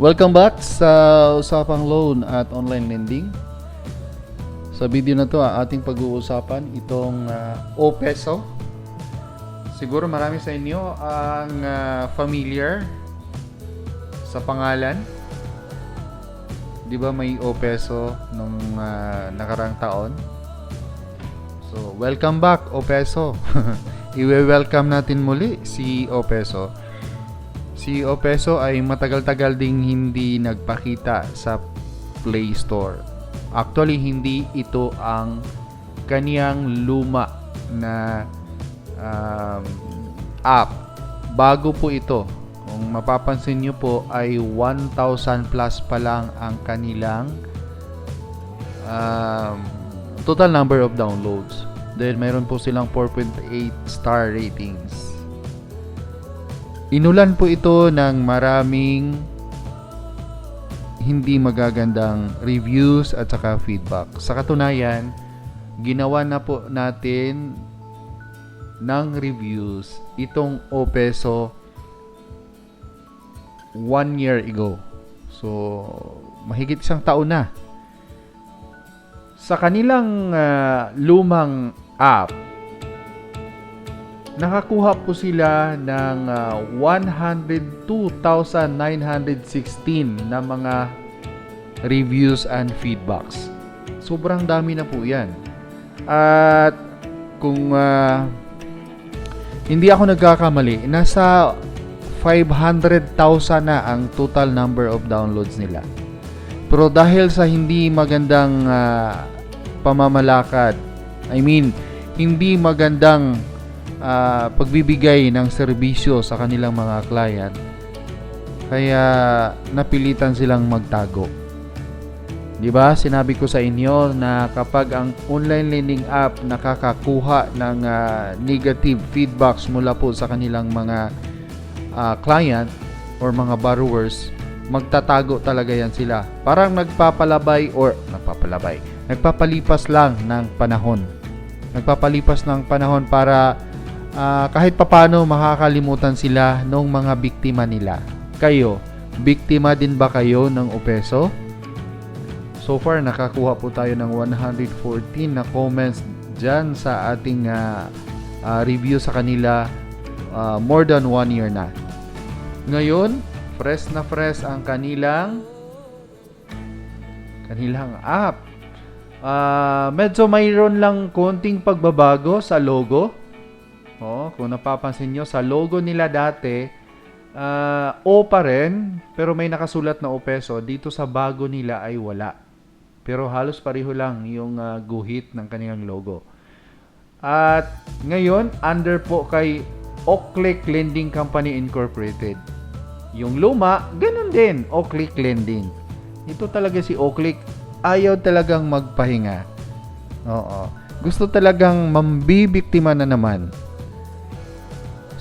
Welcome back sa Usapang Loan at Online Lending. Sa video na to, ating pag-uusapan itong ah, O-Peso. Siguro marami sa inyo ang ah, familiar sa pangalan. Di ba may O-Peso nung ah, nakarang taon? So, welcome back O-Peso. Iwe-welcome natin muli si O-Peso. Si Opeso ay matagal-tagal ding hindi nagpakita sa Play Store. Actually, hindi ito ang kaniyang luma na um, app. Bago po ito. Kung mapapansin nyo po ay 1,000 plus pa lang ang kanilang um, total number of downloads. Then mayroon po silang 4.8 star ratings. Inulan po ito ng maraming hindi magagandang reviews at saka feedback. Sa katunayan, ginawa na po natin ng reviews itong Opeso one year ago. So, mahigit isang taon na. Sa kanilang ah, lumang app, nakakuha po sila ng ah, 102,916 na mga reviews and feedbacks. Sobrang dami na po yan. At kung ah, hindi ako nagkakamali, nasa 500,000 na ang total number of downloads nila. Pero dahil sa hindi magandang ah, pamamalakad, I mean, hindi magandang ah, pagbibigay ng serbisyo sa kanilang mga client, kaya napilitan silang magtago. 'Di ba? Sinabi ko sa inyo na kapag ang online lending app nakakakuha ng ah, negative feedbacks mula po sa kanilang mga ah, client or mga borrowers, magtatago talaga yan sila. Parang nagpapalabay or nagpapalabay. Nagpapalipas lang ng panahon. Nagpapalipas ng panahon para ah, kahit papano makakalimutan sila ng mga biktima nila. Kayo, biktima din ba kayo ng opeso? So far, nakakuha po tayo ng 114 na comments dyan sa ating ah, ah, review sa kanila ah, more than one year na. Ngayon, fresh na fresh ang kanilang kanilang app. Ah, medyo mayroon lang konting pagbabago sa logo. Oh, kung napapansin nyo, sa logo nila dati, ah, O pa rin, pero may nakasulat na O peso. Dito sa bago nila ay wala. Pero halos pareho lang yung ah, guhit ng kanilang logo. At ngayon, under po kay Oaklick Lending Company Incorporated. Yung luma, ganun din, Oaklick Lending. Ito talaga si Oaklick, ayaw talagang magpahinga. Oo. Gusto talagang mambibiktima na naman.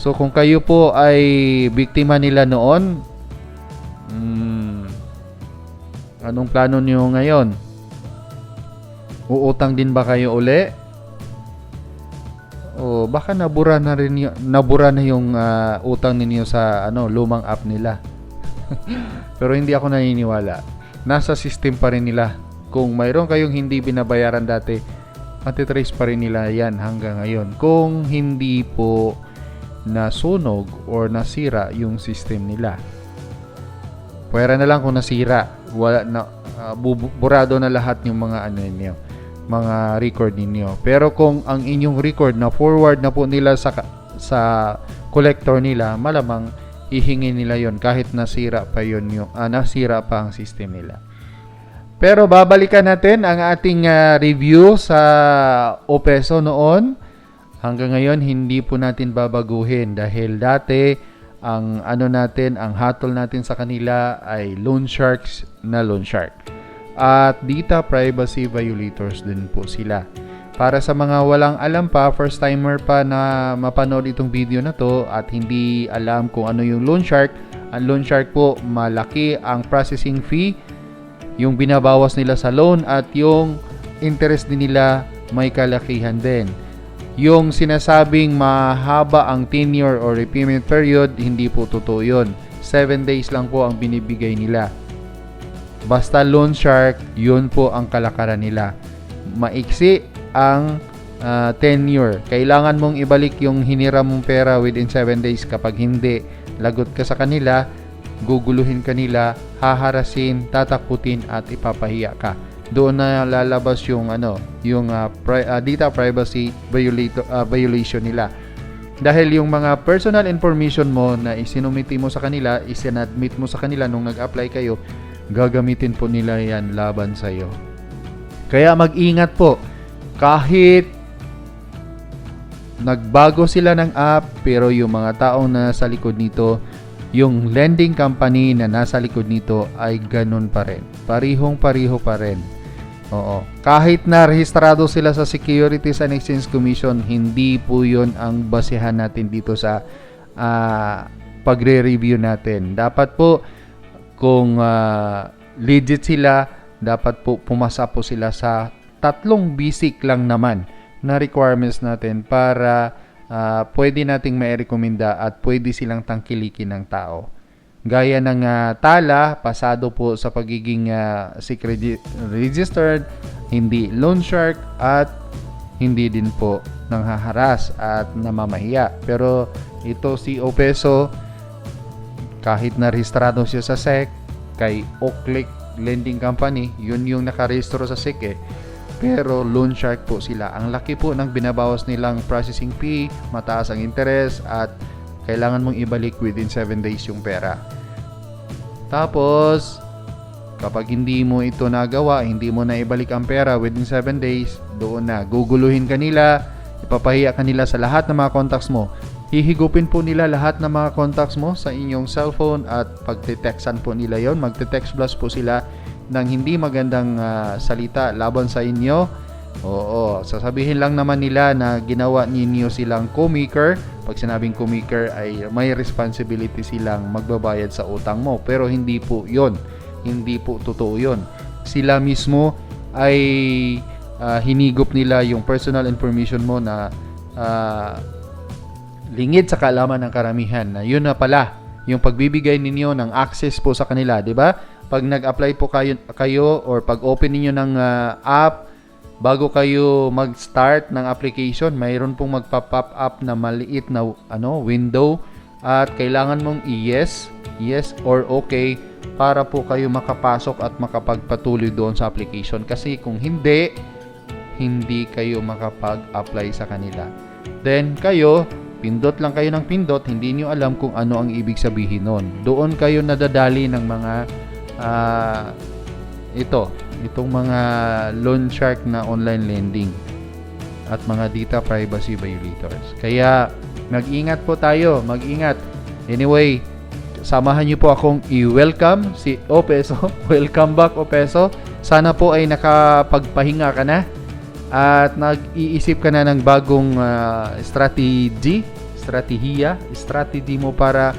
So kung kayo po ay biktima nila noon, mm, anong plano niyo ngayon? Uutang din ba kayo uli? O baka nabura na rin y- nabura na yung ah, utang ninyo sa ano lumang app nila. Pero hindi ako naniniwala. Nasa system pa rin nila. Kung mayroon kayong hindi binabayaran dati, matitrace pa rin nila yan hanggang ngayon. Kung hindi po nasunog or nasira yung system nila. Pwera na lang kung nasira. Wala na, bu- burado na lahat yung mga ano ninyo, mga record ninyo. Pero kung ang inyong record na forward na po nila sa sa collector nila, malamang ihingi nila yon kahit nasira pa yon yung ah, nasira pa ang system nila. Pero babalikan natin ang ating ah, review sa Opeso noon. Hanggang ngayon hindi po natin babaguhin dahil dati ang ano natin, ang hatol natin sa kanila ay loan sharks na loan shark. At data privacy violators din po sila. Para sa mga walang alam pa, first timer pa na mapanood itong video na to at hindi alam kung ano yung loan shark, ang loan shark po malaki ang processing fee, yung binabawas nila sa loan at yung interest din nila may kalakihan din. Yung sinasabing mahaba ang tenure or repayment period, hindi po totoo yun. 7 days lang po ang binibigay nila. Basta loan shark, yun po ang kalakaran nila. Maiksi ang ah, tenure. Kailangan mong ibalik yung hiniram mong pera within 7 days. Kapag hindi, lagot ka sa kanila, guguluhin kanila, haharasin, tatakutin at ipapahiya ka. Doon na lalabas yung ano, yung ah, pri- ah, data privacy violator, ah, violation nila. Dahil yung mga personal information mo na isinumiti mo sa kanila, isinadmit mo sa kanila nung nag-apply kayo, gagamitin po nila yan laban sa iyo. Kaya mag-ingat po. Kahit nagbago sila ng app, pero yung mga taong nasa likod nito, yung lending company na nasa likod nito ay ganun pa rin. Parihong pariho pa rin. Oo. Kahit na rehistrado sila sa Securities and Exchange Commission, hindi po yun ang basehan natin dito sa ah, pagre-review natin. Dapat po, kung ah, legit sila, dapat po pumasa po sila sa tatlong basic lang naman na requirements natin para ah, pwede nating mai-recommenda at pwede silang tangkilikin ng tao. Gaya ng ah, tala, pasado po sa pagiging SIC regi- registered, hindi loan shark at hindi din po nanghaharas at namamahiya. Pero ito si Opeso, kahit na rehistrado siya sa SEC, kay Oaklick Lending Company, yun yung nakarehistro sa SEC eh. Pero loan shark po sila. Ang laki po ng binabawas nilang processing fee, mataas ang interest at kailangan mong ibalik within 7 days yung pera. Tapos, kapag hindi mo ito nagawa, hindi mo na ibalik ang pera within 7 days, doon na guguluhin ka nila, ipapahiya ka nila sa lahat ng mga contacts mo. Hihigupin po nila lahat ng mga contacts mo sa inyong cellphone at pagte-textan po nila yon magte-text blast po sila ng hindi magandang ah, salita laban sa inyo. Oo, sasabihin lang naman nila na ginawa ninyo silang co-maker. Pag sinabing co-maker ay may responsibility silang magbabayad sa utang mo. Pero hindi po yon Hindi po totoo yon Sila mismo ay ah, hinigop nila yung personal information mo na ah, lingid sa kaalaman ng karamihan na yun na pala yung pagbibigay ninyo ng access po sa kanila, 'di ba? Pag nag-apply po kayo, kayo or pag open niyo ng ah, app bago kayo mag-start ng application, mayroon pong magpa-pop up na maliit na ano, window at kailangan mong i-yes, yes or okay para po kayo makapasok at makapagpatuloy doon sa application kasi kung hindi hindi kayo makapag-apply sa kanila. Then kayo, pindot lang kayo ng pindot, hindi nyo alam kung ano ang ibig sabihin nun. Doon kayo nadadali ng mga ah, ito, itong mga loan shark na online lending at mga data privacy violators. Kaya mag-ingat po tayo, mag-ingat. Anyway, samahan niyo po akong i-welcome si Opeso. Welcome back Opeso. Sana po ay nakapagpahinga ka na at nag-iisip ka na ng bagong ah, strategy, strategiya, strategy mo para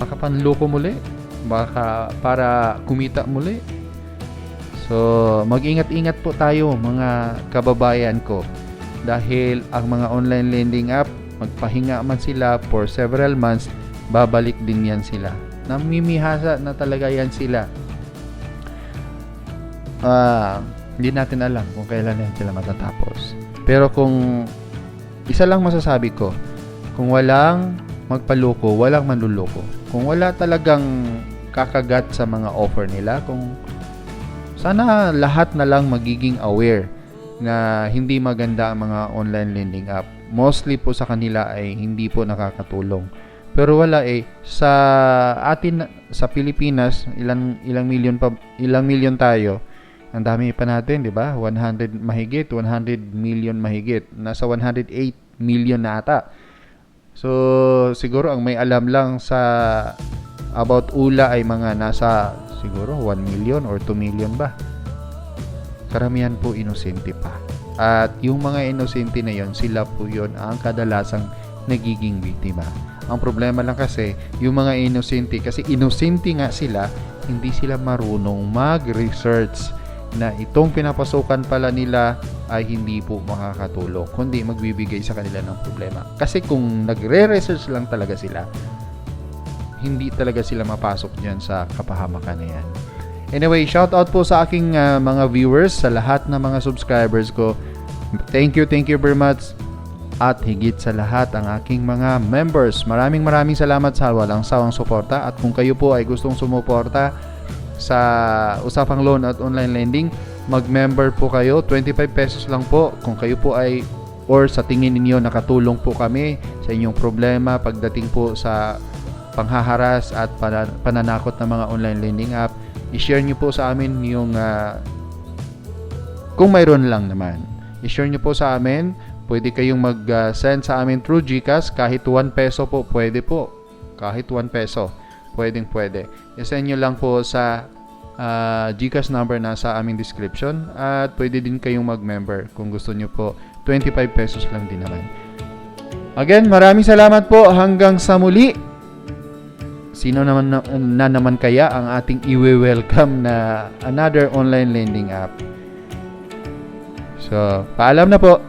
makapanloko muli, baka para kumita muli. So, mag-ingat-ingat po tayo mga kababayan ko dahil ang mga online lending app, magpahinga man sila for several months, babalik din yan sila. Namimihasa na talaga yan sila. Ah, hindi natin alam kung kailan yan sila matatapos. Pero kung isa lang masasabi ko, kung walang magpaloko, walang manluloko. Kung wala talagang kakagat sa mga offer nila, kung sana lahat na lang magiging aware na hindi maganda ang mga online lending app. Mostly po sa kanila ay hindi po nakakatulong. Pero wala eh sa atin sa Pilipinas, ilang ilang milyon pa ilang milyon tayo. Ang dami pa natin, 'di ba? 100 mahigit, 100 million mahigit. Nasa 108 million na ata. So, siguro ang may alam lang sa about ULA ay mga nasa siguro 1 million or 2 million ba. Karamihan po inosente pa. At yung mga inosente na yon, sila po yon ang kadalasang nagiging biktima. Ang problema lang kasi, yung mga inosente, kasi inosente nga sila, hindi sila marunong mag-research na itong pinapasukan pala nila ay hindi po makakatulong, kundi magbibigay sa kanila ng problema. Kasi kung nagre-research lang talaga sila, hindi talaga sila mapasok dyan sa kapahamakan na yan. Anyway, shout out po sa aking ah, mga viewers, sa lahat ng mga subscribers ko. Thank you, thank you very much. At higit sa lahat ang aking mga members. Maraming maraming salamat sa walang sawang suporta. At kung kayo po ay gustong sumuporta sa Usapang Loan at Online Lending, mag-member po kayo. 25 pesos lang po. Kung kayo po ay or sa tingin ninyo nakatulong po kami sa inyong problema pagdating po sa panghaharas at pana- pananakot ng mga online lending app, i-share nyo po sa amin yung ah, kung mayroon lang naman. I-share nyo po sa amin. Pwede kayong mag-send sa amin through GCash. Kahit 1 peso po, pwede po. Kahit 1 peso. Pwedeng pwede. I-send nyo lang po sa ah, GCash number na sa aming description. At pwede din kayong mag-member kung gusto nyo po. 25 pesos lang din naman. Again, maraming salamat po. Hanggang sa muli. Sino naman na, na naman kaya ang ating iwe-welcome na another online lending app? So, paalam na po.